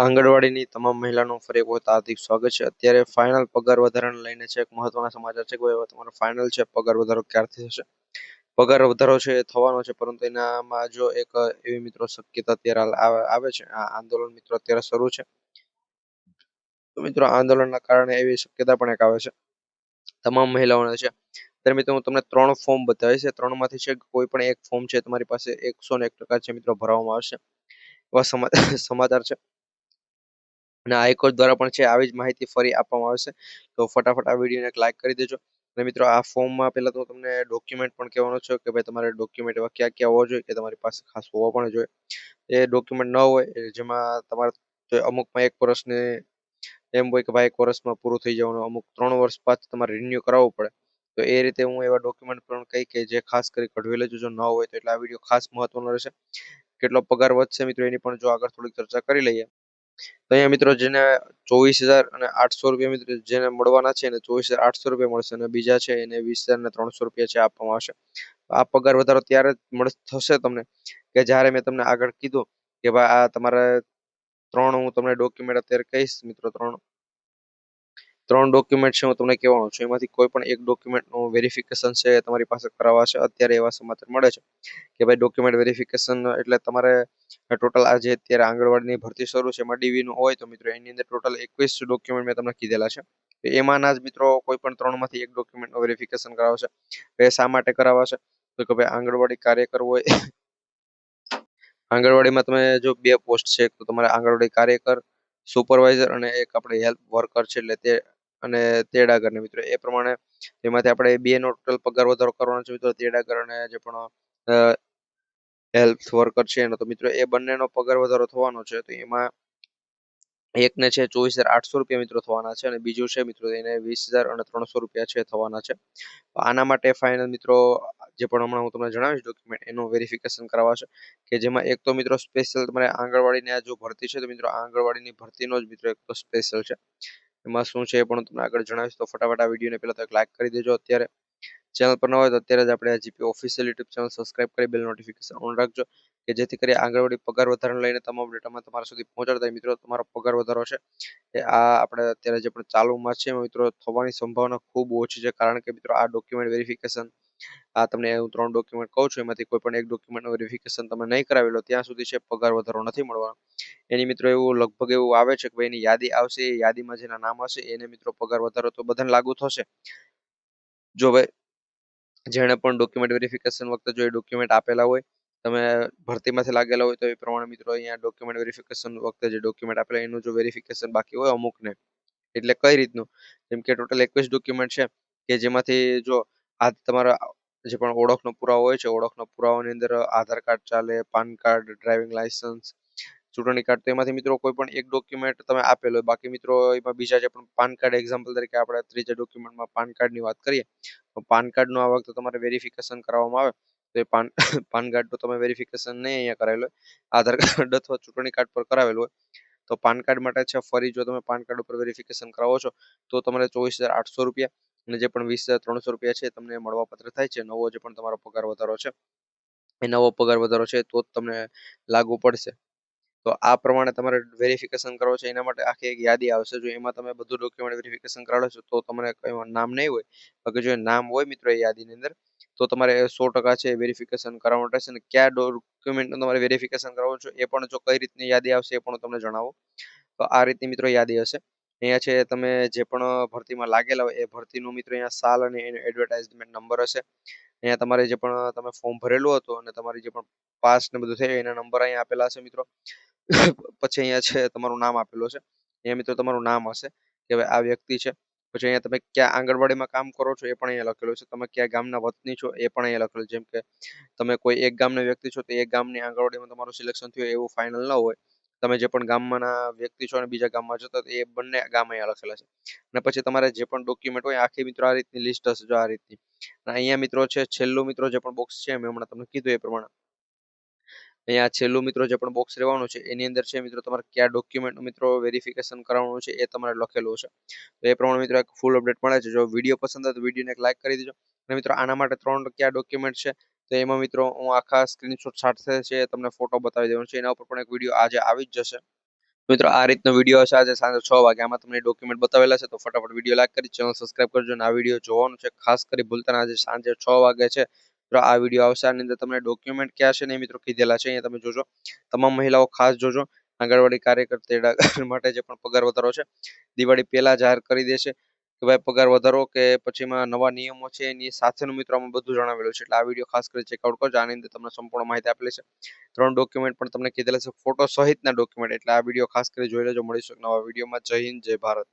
આંગણવાડીની તમામ મહિલાનું ફરી વખત હાર્દિક સ્વાગત છે. અત્યારે ફાઇનલ પગાર વધારાને લઈને છે એક મહત્વના સમાચાર છે કે તમારો ફાઇનલ છે, પગાર વધારો ક્યારથી થશે? પગાર વધારો છે થવાનો છે, પરંતુ એનામાં જો એક એવી મિત્રો શક્યતા અત્યારે આવે છે, આ આંદોલન મિત્રો અત્યારે શરૂ છે. તો મિત્રો આંદોલનના કારણે એવી શક્યતા પણ એક આવે છે. તમામ મહિલાઓને છે. ત્યારે મિત્રો હું તમને ત્રણ ફોર્મ બતાવીશ. ત્રણમાંથી છે કોઈ પણ એક ફોર્મ છે, તમારી પાસે એકસો ને એક ટકા છે મિત્રો ભરવામાં આવશે. એવા સમાચાર છે. અને હાઈકોર્ટ દ્વારા પણ છે, આવી જ માહિતી ફરી આપવામાં આવશે. તો ફટાફટ આ વિડીયોને એક લાઈક કરી દેજો. અને મિત્રો, આ ફોર્મમાં પહેલાં તો તમને ડોક્યુમેન્ટ પણ કહેવાનો છે કે ભાઈ તમારે ડોક્યુમેન્ટ એવા ક્યાં ક્યાં હોવા જોઈએ, કે તમારી પાસે ખાસ હોવા પણ જોઈએ. એ ડોક્યુમેન્ટ ન હોય જેમાં તમારે અમુકમાં એક વર્ષને એમ હોય કે ભાઈ એક વર્ષમાં પૂરું થઈ જવાનું, અમુક ત્રણ વર્ષ બાદ તમારે રિન્યુ કરાવવું પડે. તો એ રીતે હું એવા ડોક્યુમેન્ટ પણ કહી કે જે ખાસ કરી કઢવી લેજો જો ન હોય તો એટલે આ વીડિયો ખાસ મહત્વનો રહેશે. કેટલો પગાર વધશે મિત્રો, એની પણ જો આગળ થોડીક ચર્ચા કરી લઈએ. તો અહીંયા મિત્રો જેને ચોવીસ હજાર અને આઠસો રૂપિયા મિત્રો જેને મળવાના છે એને ચોવીસ હજાર આઠસો રૂપિયા મળશે અને બીજા છે એને વીસ હજાર ને ત્રણસો રૂપિયા છે આપવામાં આવશે. આ પગાર વધારો ત્યારે જ થશે તમને કે જ્યારે મેં તમને આગળ કીધું કે ભાઈ આ તમારે ત્રણ હું તમને ડોક્યુમેન્ટ અત્યારે કહીશ મિત્રો, ત્રણ ત્રણ ડોક્યુમેન્ટ છે હું તમને કહેવાનો છું. એમાંથી કોઈ પણ એક ડોક્યુમેન્ટનું વેરિફિકેશન છે તમારી પાસે કરાવવા છે. અત્યારે એવા સમાચાર મળે છે કે ભાઈ ડોક્યુમેન્ટ વેરિફિકેશન એટલે તમારે ટોટલ આજે અત્યારે આંગણવાડીની ભરતી શરૂ છે, એમાં ડીવીનું હોય તો મિત્રો એની અંદર ટોટલ એકવીસ ડોક્યુમેન્ટ મેં તમને કીધેલા છે. એમાંના જ મિત્રો કોઈ પણ ત્રણમાંથી એક ડોક્યુમેન્ટનું વેરિફિકેશન કરાવશે એ શા માટે કરાવશે તો કે ભાઈ આંગણવાડી કાર્યકર હોય, આંગણવાડીમાં તમે જો બે પોસ્ટ છે, તો તમારે આંગણવાડી કાર્યકર સુપરવાઇઝર અને એક આપણે હેલ્પ વર્કર છે એટલે તે અને તેડાગર ને મિત્રો, એ પ્રમાણે એમાંથી આપણે બે નો ટોટલ પગાર વધારો કરવાનો છે મિત્રો. તેડાગર અને જે પણ હેલ્થ વર્કર છે એનો. તો મિત્રો, એ બંનેનો પગાર વધારો થવાનો છે. તો એમાં એકને છે ચોવીસ હજાર આઠસો રૂપિયા મિત્રો થવાના છે અને બીજું છે મિત્રો એને વીસ હજાર અને ત્રણસો રૂપિયા છે થવાના છે. આના માટે ફાઇનલ મિત્રો, જે પણ હમણાં હું તમને જણાવીશ ડોક્યુમેન્ટ એનું વેરિફિકેશન કરાવશે કે જેમાં એક તો મિત્રો સ્પેશિયલ તમારે આંગણવાડીની આ જો ભરતી છે તો મિત્રો, આંગણવાડીની ભરતીનો જ મિત્રો એક તો સ્પેશિયલ છે. એમાં શું છે એ પણ તમને આગળ જણાવીશ. તો ફટાફટ આ વિડીયોને પહેલાં તો એક લાઈક કરી દેજો અત્યારે. ચેનલ પર ન હોય તો અત્યારે જ આપણે GP official YouTube channel subscribe કરી બેલ નોટિફિકેશન ઓન રાખજો, કે જેથી કરી આંગણવાડી પગાર વધારાને લઈને તમામ ડેટામાં તમારા સુધી પહોંચાડતા મિત્રો, તમારો પગાર વધારો છે. એ આ આપણે અત્યારે જે પણ ચાલુમાં છે, મિત્રો, થવાની સંભાવના ખૂબ ઓછી છે. કારણ કે મિત્રો, આ ડોક્યુમેન્ટ વેરિફિકેશન આ તમને હું ત્રણ ડોક્યુમેન્ટ કહું છું, એમાંથી કોઈ પણ એક ડોક્યુમેન્ટનું વેરિફિકેશન તમે નહીં કરાવેલો, ત્યાં સુધી છે પગાર વધારો નથી મળવાનો. એની મિત્રો એવું લગભગ એવું આવે છે કે ભાઈ એની યાદી આવશે, એ યાદીમાં જેના નામ હશે, એને મિત્રો પગાર વધારો તો બધાને લાગુ થશે. જો ભાઈ, જેણે પણ ડોક્યુમેન્ટ વેરિફિકેશન વખતે જો એ ડોક્યુમેન્ટ આપેલા હોય, તમે ભરતીમાંથી લાગેલા હોય તો એ પ્રમાણે મિત્રો અહીંયા ડોક્યુમેન્ટ વેરિફિકેશન વખતે જે ડોક્યુમેન્ટ આપેલા એનું જો વેરિફિકેશન બાકી હોય અમુકને. એટલે કઈ રીતનું? જેમ કે ટોટલ એકવીસ ડોક્યુમેન્ટ છે કે જેમાંથી જો આ તમારા જે પણ ઓળખનો પુરાવો હોય છે, ઓળખનો પુરાવાની અંદર આધાર કાર્ડ ચાલે, પાન કાર્ડ, ડ્રાઇવિંગ લાયસન્સ ચૂંટણી કાર્ડ, તો એમાંથી મિત્રો કોઈ પણ એક ડોક્યુમેન્ટ તમે આપેલો હોય, બાકી મિત્રો એમાં બીજા જે પણ પાન કાર્ડ એક્ઝામ્પલ તરીકે આપણે ત્રીજા ડોક્યુમેન્ટમાં પાન કાર્ડની વાત કરીએ, તો પાન કાર્ડનું આ વખતે તમારે વેરિફિકેશન કરવામાં આવે, તો એ પાન પાન કાર્ડનું તમે વેરિફિકેશન નહીં અહીંયા કરાવેલું હોય, આધાર કાર્ડ અથવા ચૂંટણી કાર્ડ પર કરાવેલું હોય, તો પાન કાર્ડ માટે છે ફરી જો તમે પાન કાર્ડ ઉપર વેરિફિકેશન કરાવો છો, તો તમારે ચોવીસ હજાર આઠસો રૂપિયા અને જે પણ વીસ હજાર ત્રણસો રૂપિયા છે તમને મળવાપત્ર થાય છે. નવો જે પણ તમારો પગાર વધારો છે, એ નવો પગાર વધારો છે તો જ તમને લાગુ પડશે. તો આ પ્રમાણે તમારે વેરિફિકેશન કરવો છે, એના માટે આખી એક યાદી આવશે. જો એમાં તમે બધું ડોક્યુમેન્ટ વેરિફિકેશન કરાવો છો તો તમને નામ નહીં હોય, બાકી જો નામ હોય મિત્રો એ યાદીની અંદર, તો તમારે સો ટકા છે વેરિફિકેશન કરાવવાનું રહેશે. અને કયા ડોક્યુમેન્ટનું તમારે વેરિફિકેશન કરાવવું છે એ પણ જો કઈ રીતની યાદી આવશે એ પણ તમને જણાવું. તો આ રીતની મિત્રો યાદી હશે. અહીંયા છે, તમે જે પણ ભરતીમાં લાગેલા હોય એ ભરતીનું મિત્રો અહીંયા સાલ અને એનો એડવર્ટાઇઝમેન્ટ નંબર હશે. અહીંયા તમારે જે પણ તમે ફોર્મ ભરેલું હતું અને તમારી જે પણ પાસ ને બધું થયું, એના નંબર અહીંયા આપેલા હશે મિત્રો. પછી અહીંયા છે, તમારું નામ આપેલું છે અહીંયા મિત્રો તમારું નામ હશે કે ભાઈ આ વ્યક્તિ છે. પછી અહીંયા તમે ક્યાં આંગણવાડીમાં કામ કરો છો એ પણ અહીંયા લખેલું છે. તમે ક્યાં ગામના વતની છો એ પણ અહીંયા લખેલું જેમ કે તમે કોઈ એક ગામના વ્યક્તિ છો તો એક ગામની આંગણવાડીમાં તમારું સિલેક્શન થયું એવું ફાઇનલ ન હોય. તમે જે પણ ગામમાંના વ્યક્તિ છો અને બીજા ગામમાં જતા એ બંને ગામ અહીંયા લખેલા છે. અને પછી તમારે જે પણ ડોક્યુમેન્ટ હોય આખી મિત્રો આ રીતની લિસ્ટ હશે જો આ રીતની. અહીંયા મિત્રો છે, છેલ્લું મિત્રો જે પણ બોક્સ છે, મેં હમણાં તમને કીધું એ પ્રમાણે. અહીંયા છેલ્લું મિત્રો જે પણ બોક્સ રહેવાનું છે, એની અંદર છે મિત્રો તમારે કયા ડોક્યુમેન્ટ મિત્રો વેરિફિકેશન કરાવવાનું છે એ તમારે લખેલું છે તો એ પ્રમાણે મિત્રો એક ફૂલ અપડેટ મળે છે. જો વીડિયો પસંદ આવે તો વિડીયોને એક લાઈક કરી દેજો. અને મિત્રો આના માટે ત્રણ કયા ડોક્યુમેન્ટ છે તો એમાં મિત્રો હું આખા સ્ક્રીનશોટ સાથે છે તમને ફોટો બતાવી દેવાનો છે. એના ઉપર પણ એક વીડિયો આજે આવી જ જશે. મિત્રો, આ રીતનો વીડિયો હશે આજે સાંજે છ વાગે. આમાં તમને ડોક્યુમેન્ટ બતાવેલા છે, તો ફટાફટ વીડિયો લાઈક કરી ચેનલ સબસ્ક્રાઇબ કરજો. અને આ વીડિયો જોવાનો છે, ખાસ કરી ભૂલતા આજે સાંજે છ વાગે છે. મિત્રો આ વીડિયો આવશે. આની અંદર તમને ડોક્યુમેન્ટ ક્યાં છે ને મિત્રો કીધેલા છે, અહીંયા તમે જોજો. તમામ મહિલાઓ ખાસ જોજો. આંગણવાડી કાર્યકર તેડાગર માટે જે પણ પગાર વધારો છે, દિવાળી પહેલા જાહેર કરી દેશે. કે ભાઈ પગાર વધારો કે પછી એમાં નવા નિયમો છે એની સાથેનું મિત્રો આમાં બધું જણાવેલું છે. એટલે આ વીડિયો ખાસ કરી ચેકઆઉટ કરજો. આની અંદર તમને સંપૂર્ણ માહિતી આપેલી છે. ત્રણ ડોક્યુમેન્ટ પણ તમને કીધેલા છે. ફોટો સહિતના ડોક્યુમેન્ટ એટલે આ વીડિયો ખાસ કરી જોઈ લેજો. મળીશું નવા વિડીયોમાં જય હિન્દ, જય ભારત.